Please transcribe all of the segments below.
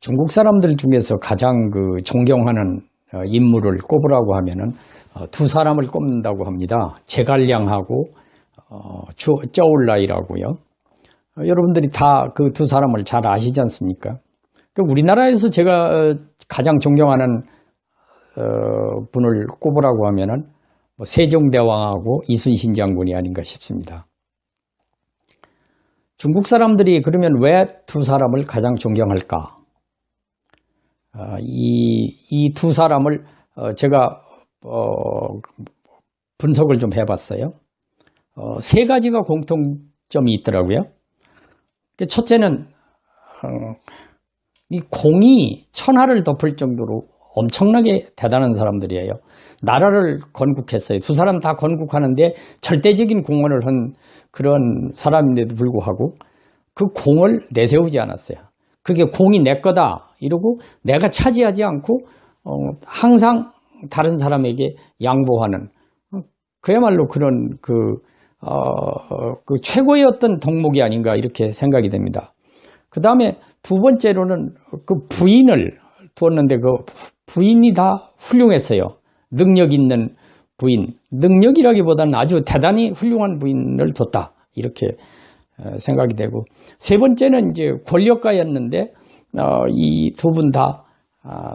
중국 사람들 중에서 가장 그 존경하는 어, 인물을 꼽으라고 하면은 어, 두 사람을 꼽는다고 합니다. 제갈량하고 쩌울라이라고요. 어, 여러분들이 다 그 두 사람을 잘 아시지 않습니까? 그 우리나라에서 제가 어, 가장 존경하는 어, 분을 꼽으라고 하면은 뭐 세종대왕하고 이순신 장군이 아닌가 싶습니다. 중국 사람들이 그러면 왜 두 사람을 가장 존경할까? 어, 이, 이 두 사람을 어, 제가 어, 분석을 좀 해봤어요. 어, 세 가지가 공통점이 있더라고요. 그 첫째는 어, 이 공이 천하를 덮을 정도로 엄청나게 대단한 사람들이에요. 나라를 건국했어요. 두 사람 다 건국하는데 절대적인 공헌을 한 그런 사람인데도 불구하고 그 공을 내세우지 않았어요. 그게 공이 내 거다 이러고 내가 차지하지 않고 어, 항상 다른 사람에게 양보하는 어, 그야말로 그런 그, 어, 그 최고의 어떤 덕목이 아닌가 이렇게 생각이 됩니다. 그 다음에 두 번째로는 그 부인을 두었는데 그 부인이 다 훌륭했어요. 능력 있는 부인. 능력이라기보다는 아주 대단히 훌륭한 부인을 뒀다. 이렇게 어, 생각이 되고. 세 번째는 이제 권력가였는데, 어, 이 두 분 다, 아,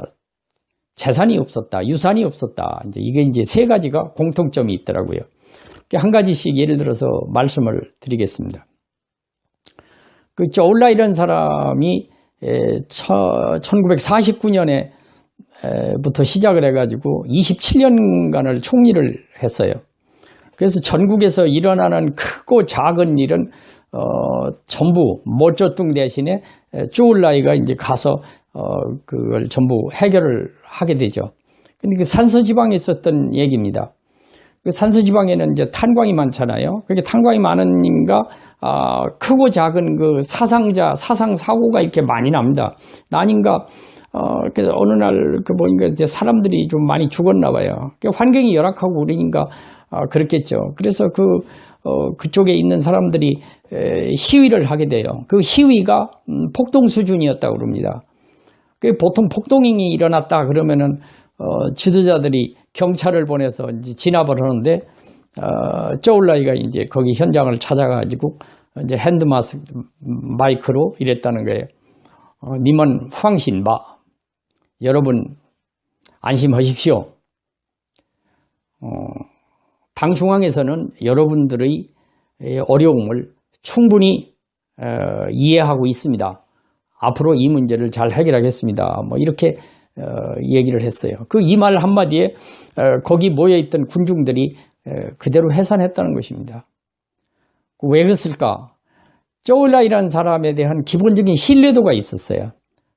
재산이 없었다. 유산이 없었다. 이제 이게 이제 세 가지가 공통점이 있더라고요. 한 가지씩 예를 들어서 말씀을 드리겠습니다. 그 쪼울라 이런 사람이 1949년에 부터 시작을 해가지고 27년간을 총리를 했어요. 그래서 전국에서 일어나는 크고 작은 일은 어, 전부 모쪼뚱 대신에 쪼울라이가 이제 가서 어, 그걸 전부 해결을 하게 되죠. 근데 그 산서지방에 있었던 얘기입니다. 그 산서지방에는 이제 탄광이 많잖아요. 그게 탄광이 많으니까 아, 크고 작은 그 사상자, 사상 사고가 이렇게 많이 납니다. 나니까 어, 그래서 어느 날 그 보니까 이제 사람들이 좀 많이 죽었나 봐요. 그 환경이 열악하고 그러니까 아, 그렇겠죠. 그래서 그 어, 그쪽에 있는 사람들이 에, 시위를 하게 돼요. 그 시위가 음, 폭동 수준이었다고 그럽니다. 그 보통 폭동이 일어났다 그러면은 어, 지도자들이 경찰을 보내서 이제 진압을 하는데 어, 쪼울라이가 이제 거기 현장을 찾아가지고 이제 핸드 마스 마이크로 이랬다는 거예요. 어, 님은 황신바 여러분 안심하십시오. 어, 당 중앙에서는 여러분들의 어려움을 충분히 어, 이해하고 있습니다. 앞으로 이 문제를 잘 해결하겠습니다. 뭐 이렇게 어, 얘기를 했어요. 그 이 말 한마디에 어, 거기 모여있던 군중들이 어, 그대로 해산했다는 것입니다. 왜 그랬을까? 쪼울라이라는 사람에 대한 기본적인 신뢰도가 있었어요.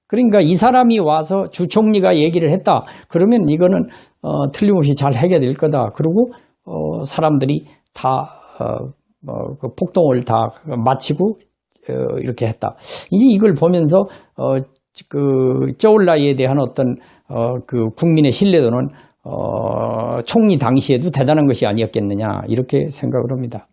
그러니까 이 사람이 와서 주총리가 얘기를 했다. 그러면 이거는 어, 틀림없이 잘 해결될 거다. 그리고 어, 사람들이 다 어, 뭐, 그 폭동을 다 마치고 어, 이렇게 했다. 이제 이걸 보면서 어, 그 쪼울라이에 대한 어떤 어, 그 국민의 신뢰도는 어, 총리 당시에도 대단한 것이 아니었겠느냐 이렇게 생각을 합니다.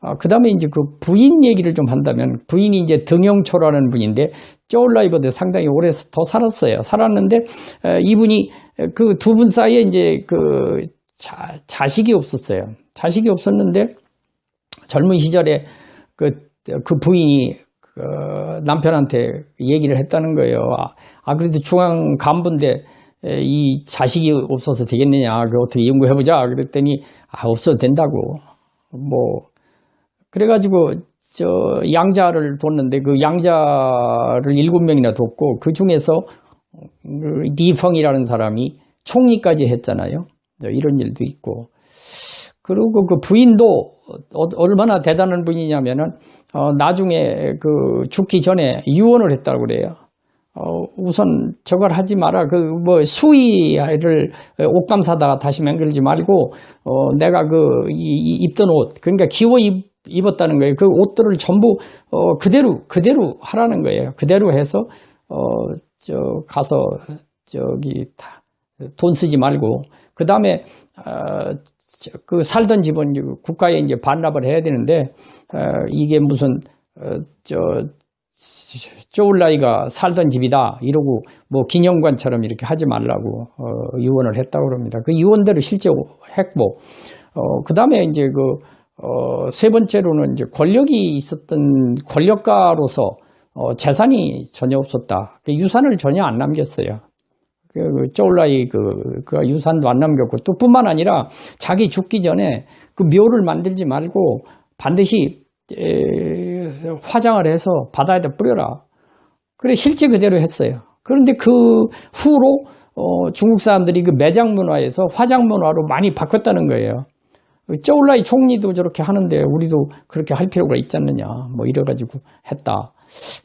아, 그 다음에 이제 그 부인 얘기를 좀 한다면 부인이 이제 등영초라는 분인데 쪼울라이보다 상당히 오래 더 살았어요. 살았는데 에, 이분이 그 두 분 사이에 이제 그 자, 자식이 없었어요. 자식이 없었는데 젊은 시절에 그, 그 부인이 그 남편한테 얘기를 했다는 거예요. 아, 아 그래도 중앙 간부인데 에, 이 자식이 없어서 되겠느냐. 그 어떻게 연구해 보자. 그랬더니 아, 없어도 된다고. 뭐, 그래 가지고 저 양자를 뒀는데 그 양자를 일곱 명이나 뒀고 그 중에서 그 리펑이라는 사람이 총리까지 했잖아요. 이런 일도 있고 그리고 그 부인도 어- 얼마나 대단한 분이냐면은 어, 나중에 그 죽기 전에 유언을 했다고 그래요. 어, 우선 저걸 하지 마라. 그 뭐 수의를 옷감 사다가 다시 맹글지 말고 어, 내가 그 이- 이 입던 옷 그러니까 기워 입, 입었다는 거예요. 그 옷들을 전부 어, 그대로 그대로 하라는 거예요. 그대로 해서 어, 저 가서 저기 다 돈 쓰지 말고 그 다음에 어, 저- 그 살던 집은 이제 국가에 이제 반납을 해야 되는데 어, 이게 무슨 어, 저 쪼울라이가 살던 집이다 이러고 뭐 기념관처럼 이렇게 하지 말라고 어, 유언을 했다고 그럽니다. 그 유언대로 실제 했고 어, 그 다음에 이제 그 어, 세 번째로는 이제 권력이 있었던 권력가로서 어, 재산이 전혀 없었다. 그 유산을 전혀 안 남겼어요. 그, 그 쪼울라이 그, 그 유산도 안 남겼고 또 뿐만 아니라 자기 죽기 전에 그 묘를 만들지 말고 반드시 에, 화장을 해서 바다에다 뿌려라. 그래 실제 그대로 했어요. 그런데 그 후로 어, 중국 사람들이 그 매장 문화에서 화장 문화로 많이 바꿨다는 거예요. 쪼울라이 총리도 저렇게 하는데 우리도 그렇게 할 필요가 있지 않느냐 뭐 이래가지고 했다.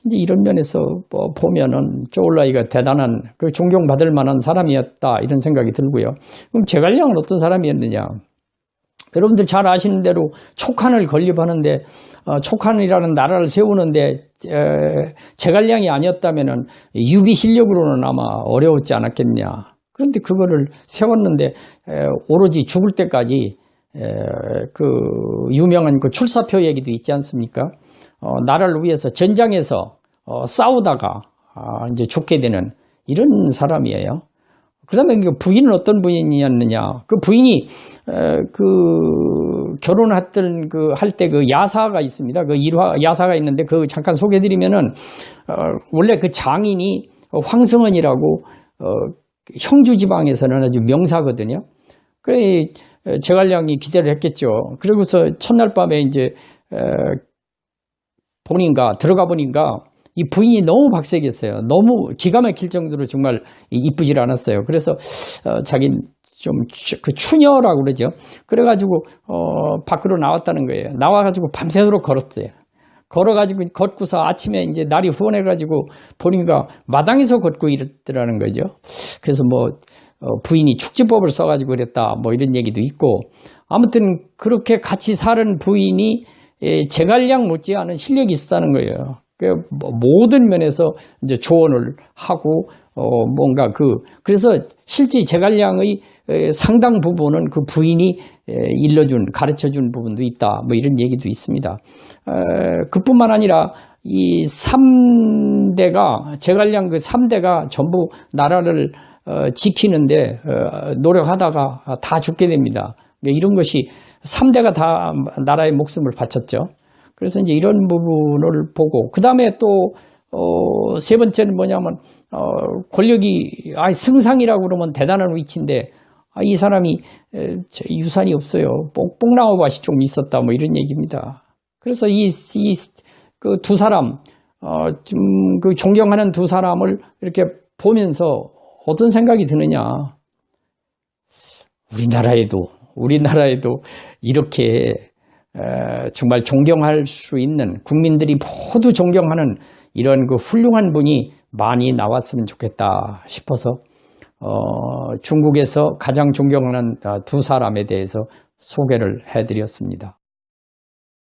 이제 이런 면에서 뭐 보면은 쪼울라이가 대단한 그 존경받을 만한 사람이었다 이런 생각이 들고요. 그럼 제갈량은 어떤 사람이었느냐? 여러분들 잘 아시는 대로 촉한을 건립하는데 어, 촉한이라는 나라를 세우는데 에, 제갈량이 아니었다면은 유비 실력으로는 아마 어려웠지 않았겠냐. 그런데 그거를 세웠는데 에, 오로지 죽을 때까지 에, 그 유명한 그 출사표 얘기도 있지 않습니까? 어, 나라를 위해서 전장에서 어, 싸우다가 아, 이제 죽게 되는 이런 사람이에요. 그다음에 그 부인은 어떤 부인이었느냐? 그 부인이 에, 그 결혼했던 그 할 때 그 야사가 있습니다. 그 일화 야사가 있는데 그 잠깐 소개드리면은 어, 원래 그 장인이 황성원이라고 어, 형주 지방에서는 아주 명사거든요. 그래 제갈량이 기대를 했겠죠. 그러고서 첫날 밤에 이제 에, 보니까 들어가 보니까 이 부인이 너무 박색이었어요. 너무 기가 막힐 정도로 정말 이쁘질 않았어요. 그래서 어, 자기 좀그 추녀라고 그러죠. 그래가지고 어, 밖으로 나왔다는 거예요. 나와가지고 밤새도록 걸었대요. 걸어가지고 걷고서 아침에 이제 날이 후원해가지고 보니까 마당에서 걷고 이랬더라는 거죠. 그래서 뭐 어, 부인이 축지법을 써가지고 그랬다 뭐 이런 얘기도 있고 아무튼 그렇게 같이 사는 부인이 예, 제갈량 못지않은 실력이 있었다는 거예요. 그뭐 모든 면에서 이제 조언을 하고 어 뭔가 그 그래서 실제 제갈량의 상당 부분은 그 부인이 일러준 가르쳐준 부분도 있다 뭐 이런 얘기도 있습니다. 그뿐만 아니라 이 3대가 제갈량 그 3대가 전부 나라를 어, 지키는데 어, 노력하다가 다 죽게 됩니다. 이런 것이 3대가 다 나라의 목숨을 바쳤죠. 그래서 이제 이런 부분을 보고 그 다음에 또 어, 세 번째는 뭐냐면 어, 권력이 아 승상이라고 그러면 대단한 위치인데 아, 이 사람이 에, 유산이 없어요. 뽕뽕나무 밭이 좀 있었다 뭐 이런 얘기입니다. 그래서 이그두 사람 어, 좀그 존경하는 두 사람을 이렇게 보면서 어떤 생각이 드느냐? 우리나라에도 우리나라에도 이렇게 정말 존경할 수 있는 국민들이 모두 존경하는 이런 그 훌륭한 분이 많이 나왔으면 좋겠다 싶어서 어, 중국에서 가장 존경하는 두 사람에 대해서 소개를 해드렸습니다.